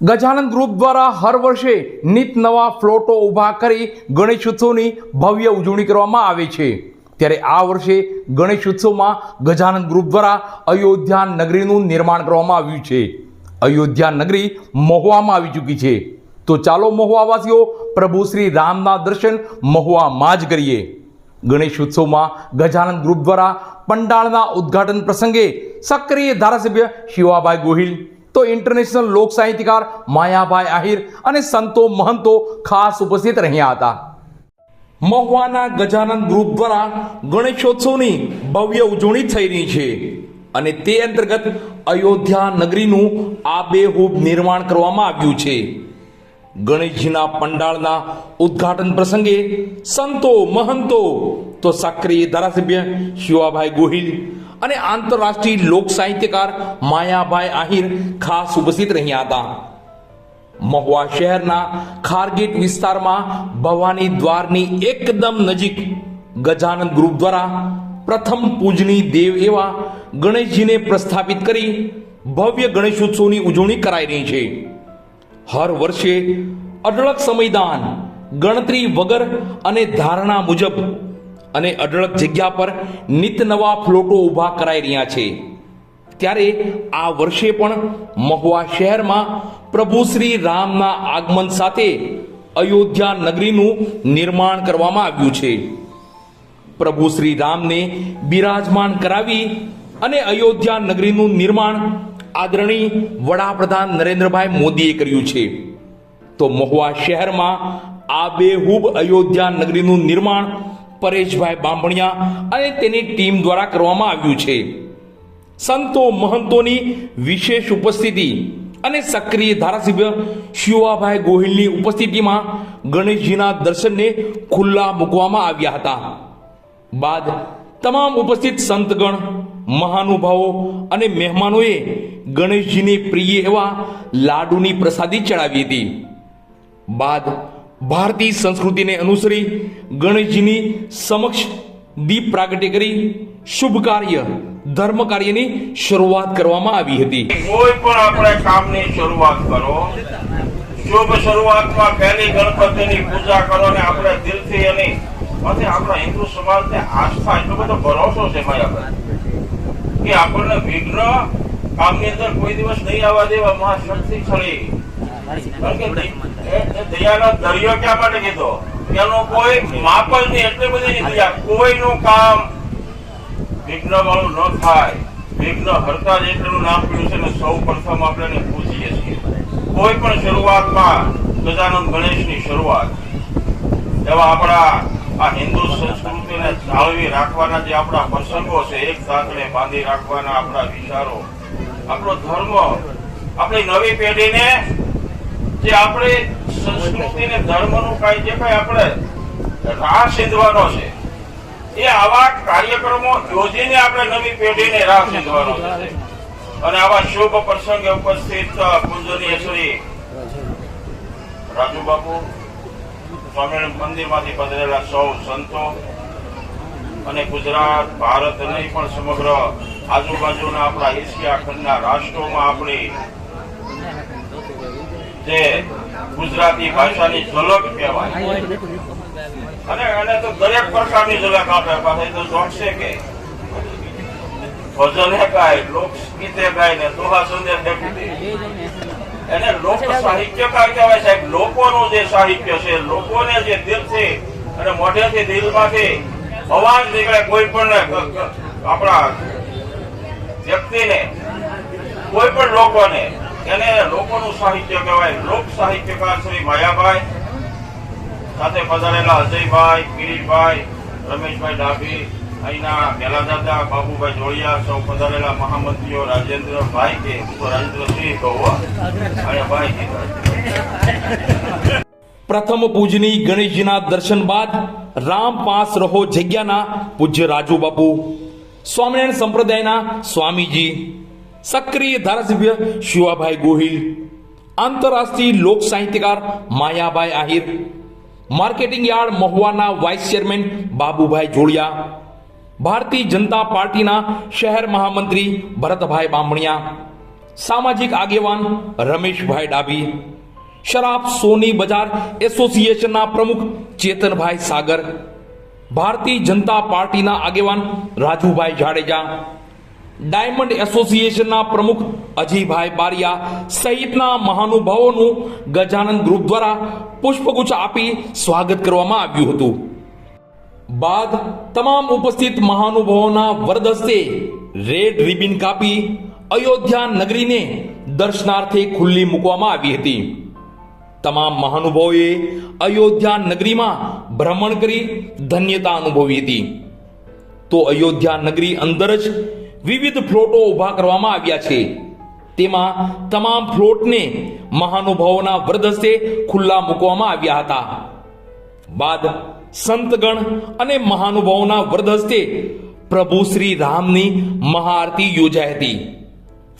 Gajanand group દ્વારા હર વર્ષે નિત નવા ફ્લોટો ઊભા કરી ગણેશ ઉત્સવની ભવ્ય ઉજવણી કરવામાં આવે છે. ત્યારે આ વર્ષે ગણેશ ઉત્સવમાં ગજાનંદ ગ્રુપ દ્વારા અયોધ્યા નગરીનું નિર્માણ કરવામાં આવ્યું છે. અયોધ્યા નગરી મહુવામાં આવી ચૂકી છે. તો ચાલો મહુવાવાસીઓ પ્રભુ શ્રી રામના દર્શન મહુવામાં જ કરીએ. ગણેશ ઉત્સવમાં ગજાનંદ ગ્રુપ દ્વારા પંડાળના ઉદ્ઘાટન પ્રસંગે સક્રિય ધારાસભ્ય શિવાભાઈ ગોહિલ તો ઇન્ટરનેશનલ લોક સાહિત્યકાર માયાભાઈ આહિર અને સંતો મહંતો ખાસ ઉપસ્થિત રહ્યા હતા. મહુવાના ગજાનંદ ગ્રુપ દ્વારા ગણેશોત્સવની ભવ્ય ઉજવણી થઈ રહી છે અને તે અંતર્ગત અયોધ્યા નગરીનું આબેહૂબ નિર્માણ કરવામાં આવ્યું છે. ગણેશજીના પંડાળના ઉદ્ઘાટન પ્રસંગે સંતો મહંતો, તો સક્રિય ધારાસભ્ય શિવાભાઈ ગોહિલ અને આંતરરાષ્ટ્રીય લોક સાહિત્યકાર માયાભાઈ આહિર ખાસ ઉપસ્થિત રહ્યા હતા. મહુવા શહેરના ખારગેટ વિસ્તારમાં ભવાની દ્વારની એકદમ નજીક ગજાનંદ ગ્રુપ દ્વારા પ્રથમ પૂજની દેવ એવા ગણેશજીને પ્રસ્થાપિત કરી ભવ્ય ગણેશોત્સવની ઉજવણી કરાઈ રહી છે. હર વર્ષે અઢળક સમયદાન, ગણતરી વગર અને ધારણા મુજબ અને અઢળક જગ્યા પર નિત નવા ફ્લોટો ઊભા કરાઈ રહ્યા છે. ત્યારે આ વર્ષે પણ મહુવા શહેરમાં પ્રભુ શ્રી રામના આગમન સાથે અયોધ્યા નગરીનું નિર્માણ કરવામાં આવ્યું છે. પ્રભુ શ્રી રામને બિરાજમાન કરાવી અને અયોધ્યા નગરીનું નિર્માણ આદરણીય વડાપ્રધાન નરેન્દ્રભાઈ મોદીએ કર્યું છે. તો મહુવા શહેરમાં આ બેહુબ અયોધ્યા નગરીનું નિર્માણ પરેશભાઈ બાંભણિયા અને તેની ટીમ દ્વારા કરવામાં આવ્યું છે. સંતો મહંતોની વિશેષ ઉપસ્થિતિ અને સક્રિય ધારાસભ્ય શિવાભાઈ ગોહિલની ઉપસ્થિતિમાં ગણેશજીના દર્શનને ખુલ્લા મૂકવામાં આવ્યા હતા. બાદ તમામ ઉપસ્થિત સંતગણ, મહાનુભાવો અને મહેમાનોએ ગણેશજીને પ્રિય એવા લાડુની પ્રસાદી ચડાવી હતી. બાદ ભારતીય સંસ્કૃતિને અનુસરી ગણેશજીની સમક્ષ દીપ પ્રાગટ્ય કરી શુભ કાર્ય, ધર્મ કાર્યની શરૂઆત કરવામાં આવી હતી. કોઈ પણ આપણે કામની શરૂઆત કરો, શુભ શરૂઆતમાં પહેલી ગણપતિની પૂજા કરો ને આપણે દિલથી એની, અને આપણા હિન્દુ સમાજને આસ્થા, એટલો બધો ભરોસો છે આપણે કે આપણને વિઘ્ન કામની અંદર કોઈ દિવસ નહીં આવવા દેવા મહાશક્તિશાળી કારણ કે દયાનો દરિયો ક્યાં માટે કીધો એનો કોઈ માપ જ નહીં, એટલી બધી દયા કોઈનું કામ વિઘ્ન વાળું ન થાય. વિઘ્ન હરતા જ નામ પડ્યું છે ને સૌ પ્રથમ આપણે એને પૂછીએ છીએ. કોઈ પણ શરૂઆતમાં ગજાનંદ ગણેશની શરૂઆત. એવા આપણા આ હિન્દુ સંસ્કૃતિને જાળવી રાખવાના જે આપણા પ્રસંગો છે, એક સાથે બાંધી રાખવાના આપણા વિચારો. આપણો ધર્મ, આપણી નવી પેઢીને જે આપણી સંસ્કૃતિને ધર્મનું કાંઈ જે કાંઈ આપણે રાહ સિંધવાનો છે, એ આવા કાર્યક્રમો યોજીને આપણે નવી પેઢીને રાહ સિંધવાનો છે. અને આવા શુભ પ્રસંગે ઉપસ્થિત પૂજનીય શ્રી રાજુ બાપુ સ્વામિનારાયણ મંદિરમાંથી પધરેલા સૌ સંતો અને ગુજરાત, ભારત નહીં પણ સમગ્ર આજુબાજુના આપણા એશિયા ખંડના રાષ્ટ્રોમાં આપણી જે ગુજરાતી ભાષાની ઝલક કહેવાય. અને એને તો દરેક પ્રકારની ઝલક આપે. પાસે તો જોડશે કે ભજને ગાય, લોકગીતે ગાય ને દોહા સંદેશ ફેંકી એને લોક સાહિત્યકાર કહેવાય સાહેબ? લોકોનું જે સાહિત્ય છે, લોકોને જે દિલથી અને મોઢેથી દિલમાંથી અવાજ નીકળે કોઈ પણ આપણા વ્યક્તિને, કોઈ પણ લોકોને એને લોકોનું સાહિત્ય કહેવાય, લોક સાહિત્યકાર શ્રી માયાભાઈ, સાથે પધારેલા અજયભાઈ કિરીટભાઈ રમેશભાઈ ડાભી, અહીંના મેલાદાદા બાબુભાઈ જોડિયા, સૌ પધારેલા મહામંત્રીઓ રાજેન્દ્રભાઈ કે રાજેન્દ્રસિંહ કહું ભાઈ પ્રથમ પૂજની ગણેશજીના દર્શન બાદ રામ પાસ રહો જગ્યાના પૂજ્ય રાજુ બાપુ સ્વામિનારાયણ સંપ્રદાયના સ્વામીજી. સક્રિય ધારાસભ્ય શિવાભાઈ ગોહિલ આંતરરાષ્ટ્રીય લોક સાહિત્યકાર માયાભાઈ આહિર માર્કેટિંગ યાર્ડ મહુવાના વાઇસ ચેરમેન બાબુભાઈ જોડિયા ભારતીય જનતા પાર્ટીના શહેર મહામંત્રી ભરતભાઈ બામણિયા સામાજિક આગેવાન રમેશભાઈ ડાભી શરાબ સોની બજાર એસોસિએશનના પ્રમુખ ચેતનભાઈ સાગર ભારતીય જનતા પાર્ટીના આગેવાન રાજુભાઈ જાડેજા ડાયમંડ એસોસિએશનના પ્રમુખ અજીભાઈ બારિયા સહિતના મહાનુભાવોનું ગજાનંદ ગ્રુપ દ્વારા પુષ્પગુચ્છ આપી સ્વાગત કરવામાં આવ્યું હતું. બાદ તમામ ઉપસ્થિત મહાનુભાવોના વરદસ્તે રેડ રિબિન કાપી અયોધ્યા નગરીને દર્શનાર્થે ખુલ્લી મૂકવામાં આવી હતી. તમામ મહાનુભાવોએ અયોધ્યા નગરીમાં ભ્રમણ કરી ધન્યતા અનુભવી હતી. તો અયોધ્યા નગરી અંદર જ વિવિધ ફ્લોટો ઊભા કરવામાં આવ્યા છે. તેમાં તમામ ફ્લોટને મહાનુભાવોના વરદસ્તે ખુલ્લા મૂકવામાં આવ્યા હતા. બાદ સંતગણ અને મહાનુભાવોના વરદસ્તે પ્રભુ શ્રી રામની મહાઆરતી યોજાઈ હતી,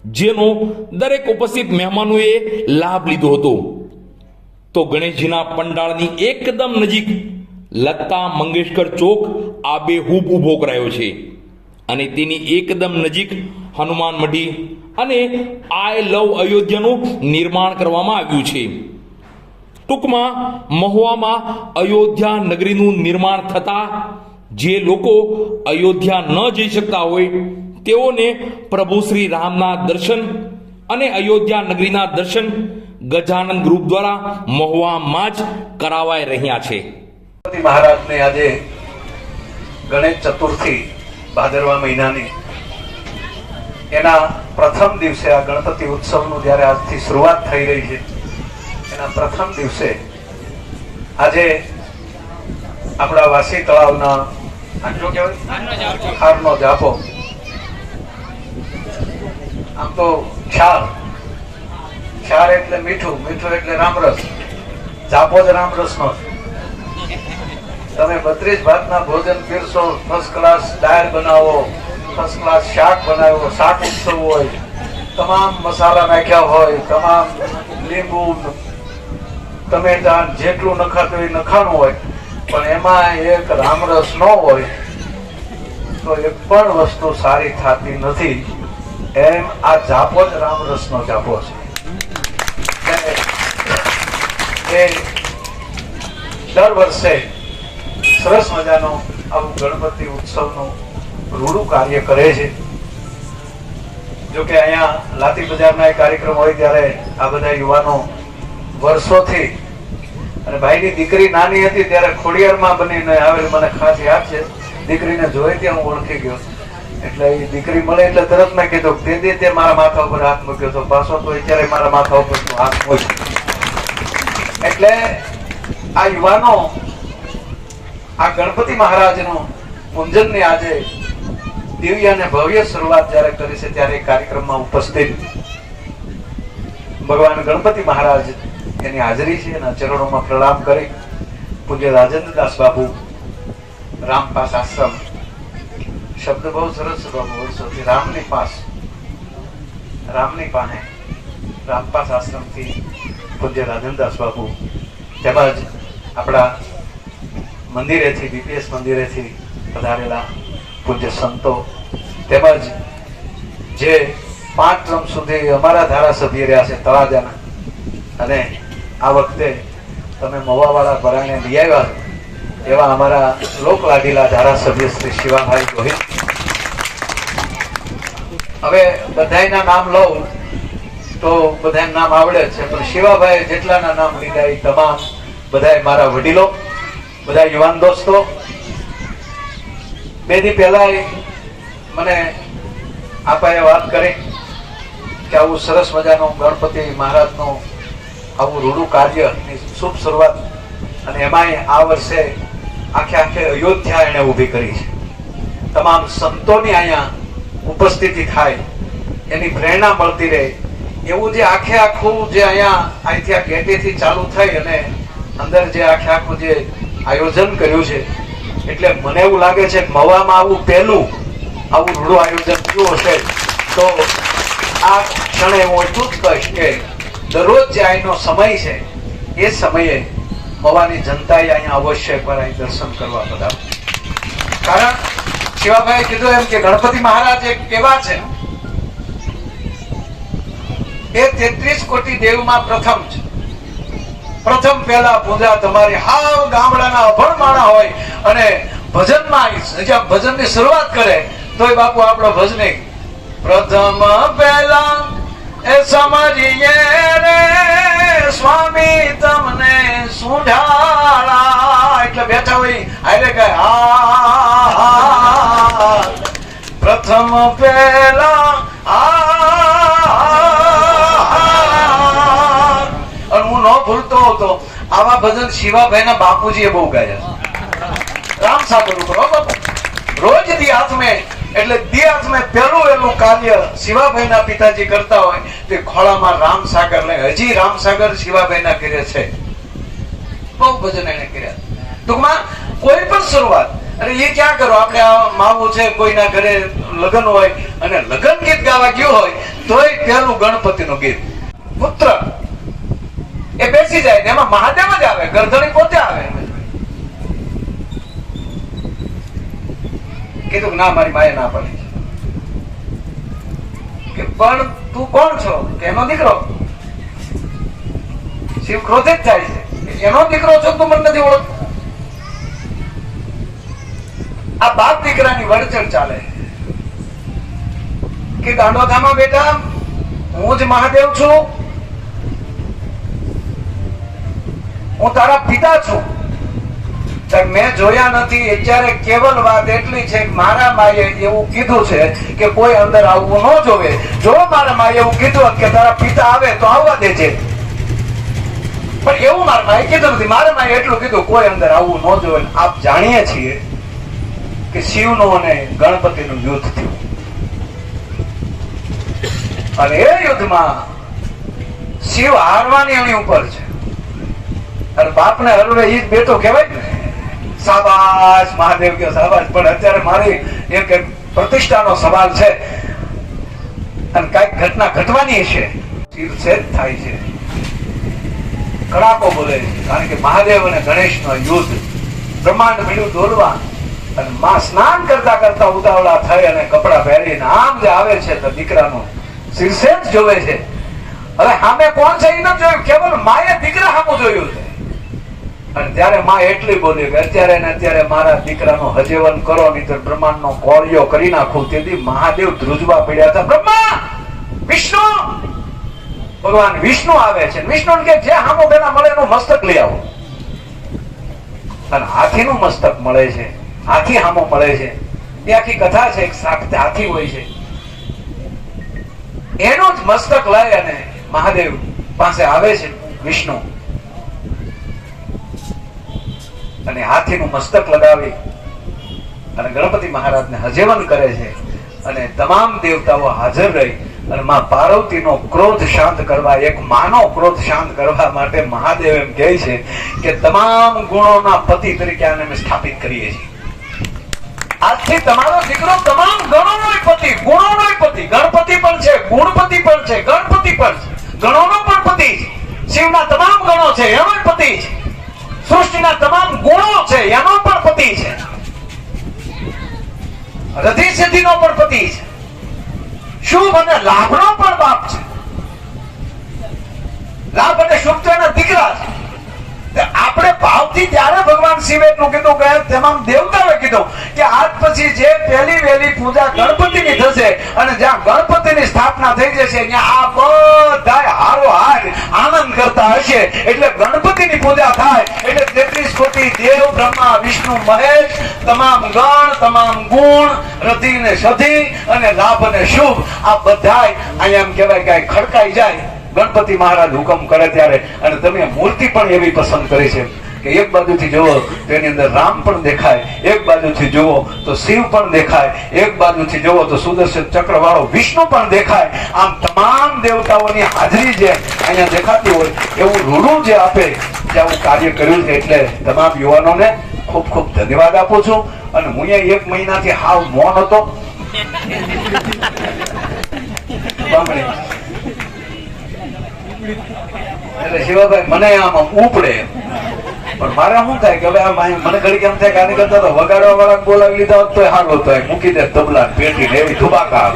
જેનો દરેક ઉપસ્થિત મહેમાનોએ લાભ લીધો હતો. તો ગણેશજીના પંડાળની એકદમ નજીક લતા મંગેશકર ચોક આબેહૂબ ઊભો કરાયો છે. અને તેની એકદમ નજીક હનુમાન મઢી અને આઈ લવ અયોધ્યાનું નિર્માણ કરવામાં આવ્યું છે. ટૂંકમાં મહુવામાં અયોધ્યા નગરીનું નિર્માણ થતા જે લોકો અયોધ્યા ન જઈ શકતા હોય, તેઓને પ્રભુ શ્રી રામના દર્શન અને અયોધ્યા નગરીના દર્શન ગજાનંદ ગ્રુપ દ્વારા મહુવામાં જ કરાવાઈ રહ્યા છે. મહારાજને આજે ગણેશ ચતુર્થી ભાદરવા મહિનાની. એના પ્રથમ દિવસે આ ગણપતિ ઉત્સવનું જ્યારે આજથી શરૂઆત થઈ રહી છે, એના પ્રથમ દિવસે આજે આપણા વાસી તળાવના હારનો જાપો આમ તો ક્ષાર ક્ષાર એટલે મીઠું મીઠું એટલે રામરસ. જાપો જ રામરસનો છે. તમે બત્રીસ ભાતના ભોજન પીરસો ફર્સ્ટ ક્લાસ દાળ બનાવો ફર્સ્ટ ક્લાસ શાક બનાવો, શાક ઉત્સવ હોય, તમામ મસાલા નાખ્યા હોય, તમામ લીંબુ, ટમેટા જેટલું નખાતું એ નખાણું હોય, પણ એમાં એક રામરસ ન હોય, તો એક પણ વસ્તુ સારી થતી નથી. એમ આ જાપો જ રામરસનો જાપો છે. દર વર્ષે સરસ મજાનો આવું ગણપતિ ઉત્સવનું રૂડું કાર્ય કરે છે. જો કે અહીંયા લાતી બજારના કાર્યક્રમ હોય ત્યારે આ બધા યુવાનો વર્ષોથી અને ભાઈની દીકરી નાની હતી ત્યારે ખોડિયારમાં બનીને આવેલી મને ખાસ યાદ છે. દીકરીને જોઈ ત્યાં હું ઓળખી ગયો. એટલે એ દીકરી મળે એટલે તરત મેં કીધું તે દે તે મારા માથા ઉપર હાથ મૂક્યો હતો પાછો તો અત્યારે મારા માથા ઉપર હાથ મૂક્યો એટલે આ યુવાનો આ ગણપતિ મહારાજનું પૂંજનની આજે દિવ્ય અને ભવ્ય શરૂઆત જ્યારે કરી છે ત્યારે કાર્યક્રમમાં ઉપસ્થિત ભગવાન ગણપતિ મહારાજ એની હાજરી છે એના ચરણોમાં પ્રણામ કરી પૂજ્ય રાજેન્દ્રદાસ બાબુ રામપાસ આશ્રમ. શબ્દ બહુ સરસ બાબુ રામની પાસ, રામની પાસે રામપાસ આશ્રમથી પૂજ્ય રાજેન્દ્રદાસ બાબુ તેમજ આપણા મંદિરેથી બીપીએસ મંદિરેથી પધારેલા પૂજ્ય સંતો તેમજ જે પાંચ ટ્રમ સુધી અમારા ધારાસભ્ય રહ્યા છે, તળાજાના. અને આ વખતે તમે મવાવાળા પરાણે લઈ આવ્યા એવા અમારા લોક લાગેલા ધારાસભ્ય શ્રી શિવાભાઈ ગોહિલ. હવે બધાયના નામ લઉં તો બધાય નામ આવડે છે, પણ શિવાભાઈ જેટલાના નામ લીધા એ તમામ બધાય મારા વડીલો. બધા યુવાન દોસ્તો બે દી પહેલા મને આપાએ વાત કરી કે આવું સરસ મજાનું ગણપતિ મહારાજનું આવું રૂડું કાર્યની શુભ શરૂઆત અને એમાંય આ વર્ષે આખે આખે અયોધ્યા એણે ઊભી કરી છે. તમામ સંતોની અહીંયા ઉપસ્થિતિ થાય, એની પ્રેરણા મળતી રહે. એવું જે આખે આખું જે અહીંયા અહીંથી આ ગેટેથી ચાલુ થઈ અને અંદર જે આખે આખું જે આયોજન કર્યું છે. એટલે મને એવું લાગે છે કે મવામાં આવું પહેલું આવું રૂડું આયોજન થયું હશે, તો આ ક્ષણે હું એટલું જ કહીશ કે દરરોજ જે અહીંનો સમય છે, એ સમયે મવાની જનતાએ અહીંયા અવશ્ય પર અહીં દર્શન કરવા બધા. કારણ શિવાભાઈ કીધું એમ કે ગણપતિ મહારાજ એક કેવા છે? એ તેત્રીસ કોટી દેવમાં પ્રથમ છે. પ્રથમ પહેલા પૂજા તમારી હાવ ગામડાના અભણ માણા હોય અને ભજનમાં જ્યાં ભજનની શરૂઆત કરે, તોય બાપુ આપણો ભજને પ્રથમ પહેલા એ સમજીએ રે, સ્વામી તમને સુઢાળા. એટલે બેઠા હોય આરે કહે આ. પ્રથમ પહેલા હતો આવા ભજન શિવાભાઈ ના બાપુજીએ બહુ ગાયા રામ ઉપર હો રોજ દી હાથમે, એટલે દી હાથમે પહેલું વહેલું કાર્ય શિવાભાઈ ના પિતાજી કરતા હોય તે ખોળામાં રામ સાગર લઈ, હજી રામ સાગર શિવાભાઈ ના ઘરે છે. બહુ ભજન એને કર્યા. ટૂંકમાં કોઈ પણ શરૂઆત, અરે એ ક્યાં કરો, આપણે આ માવું છે, કોઈના ઘરે લગ્ન હોય અને લગ્ન ગીત ગાવા ગયું હોય, તોય પહેલું ગણપતિનું ગીત. પુત્ર એ બેસી જાય ને એમાં મહાદેવ જ આવે ગરધણી પોતે આવે. કીધું ના, મારી માએ ના પાડી. કે પણ તું કોણ છો? કે એનો દીકરો? શિવ ક્રોધિત થાય છે. એનો દીકરો છો તું મને નથી ઓળખતો આ બાપ દીકરાની વડચણ ચાલે. કે દાંડોધામાં બેટા, હું જ મહાદેવ છું. હું તારા પિતા છું. મેં જોયા નથી અત્યારે કેવલ વાત એટલી છે મારા માએ એવું કીધું છે કે કોઈ અંદર આવવું ન જોવે. જો મારા માએ એવું કીધું કે તારા પિતા આવે તો આવવા દેજે. પણ એવું મારા માએ કીધું નથી. મારા માએ એટલું કીધું, કોઈ અંદર આવવું ન જોવે. આપ જાણીએ છીએ કે શિવનું અને ગણપતિનું યુદ્ધ થયું. અને એ યુદ્ધમાં શિવ હારવાની એની ઉપર છે. અને બાપને હરવે ઈ જ બેટો કહેવાય ને. મહાદેવ કે શાબાશ. પણ અત્યારે મારી એક પ્રતિષ્ઠાનો સવાલ છે. અને કંઈક ઘટના ઘટવાની છે. શિરછેદ થાય છે. કડાકો બોલે છે. કારણ કે મહાદેવ અને ગણેશનો યુદ્ધ બ્રહ્માંડ મળ્યું દોરવા અને માં સ્નાન કરતા કરતા ઉતાવળા થઈ અને કપડા પહેરીને આમ જે આવે છે તો દીકરાનો શિરછેદ જોવે છે. હવે સામે કોણ છે એ ન જોયું? કેવલ માએ દીકરા સામું જોયું છે. અને ત્યારે માં એટલી બોલી કે અત્યારે ને અત્યારે મારા દીકરાનો હજેવન કરો નહીં બ્રહ્માંડનો કોળિયો કરી નાખું. તેથી મહાદેવ ધ્રુજવા પડ્યા હતા. બ્રહ્મા! વિષ્ણુ! ભગવાન વિષ્ણુ આવે છે. વિષ્ણુ કે જે હામો પેલા મળે એનું મસ્તક લઈ આવો. અને હાથીનું મસ્તક મળે છે. હાથી હામો મળે છે. એ આખી કથા છે સાક્ષાત હાથી હોય છે. એનું જ મસ્તક લઈ અને મહાદેવ પાસે આવે છે વિષ્ણુ. અને હાથીનું મસ્તક લગાવી અને ગણપતિ મહારાજને હજેવન કરે છે અને તમામ દેવતાઓ હાજર રહી અને માં પાર્વતીનો ક્રોધ શાંત કરવા, એક માનો ક્રોધ શાંત કરવા માટે મહાદેવ એમ કહે છે કે તમામ ગુણોના પતિ તરીકે આને અમે સ્થાપિત કરીએ છીએ. આજથી તમારો દીકરો તમામ ગણોનો પતિ, ગુણોનો પતિ, ગણપતિ પણ છે, ગુણપતિ પણ છે, ગણપતિ પણ છે, ગણોનો પણ પતિ છે. શિવના તમામ ગણો છે એનો પતિ છે. સૃષ્ટિના તમામ ગુણો છે એનો પણ પતિ છે. રતિ સિદ્ધિનો પણ પતિ છે. શુભ અને લાભનો પણ બાપ છે. લાભ અને શુભ તો એના દીકરા છે. આપણે ભાવથી ત્યારે ભગવાન શિવે એટલું કીધું કે તમામ દેવતાઓએ કીધું કે આજ પછી જે પહેલી વહેલી પૂજા ગણપતિની થશે અને જ્યાં ગણપતિની સ્થાપના થઈ જશે, ત્યાં આ બધા હારો હાર આનંદ કરતા હશે. એટલે ગણપતિની પૂજા થાય. એટલે તેત્રીસ કોટી દેવ, બ્રહ્મા, વિષ્ણુ, મહેશ, તમામ ગણ, તમામ ગુણ રતિ ને સધી અને લાભ અને શુભ. આ બધાય અહીંયા એમ કહેવાય કે ખડકાઈ જાય. ગણપતિ મહારાજ હુકમ કરે ત્યારે અને તમે મૂર્તિ પણ એવી પસંદ કરી છે કે એક બાજુથી જુઓ તો એની અંદર રામ પણ દેખાય એક બાજુથી જુઓ તો શિવ પણ દેખાય એક બાજુથી જુઓ તો સુદર્શન ચક્ર વાળો વિષ્ણુ પણ દેખાય. આમ તમામ દેવતાઓની હાજરી જે અહીંયા દેખાતી હોય એવું રૂડું જે આપે જે આવું કાર્ય કર્યું છે એટલે તમામ યુવાનોને ખૂબ ખૂબ ધન્યવાદ આપું છું. અને હું અહીંયા એક મહિનાથી હાવ મૌન હતો. એટલે શિવાભાઈ, મને આમ ઉપડે પણ મારે શું થાય કે હવે મને ઘડી કેમ થાય કે આની કરતા વગાડવા વાળા બોલાવી લીધા હોત તો હાલ હતો મૂકી દે તબલા પેટી ને એવી ધુબાકા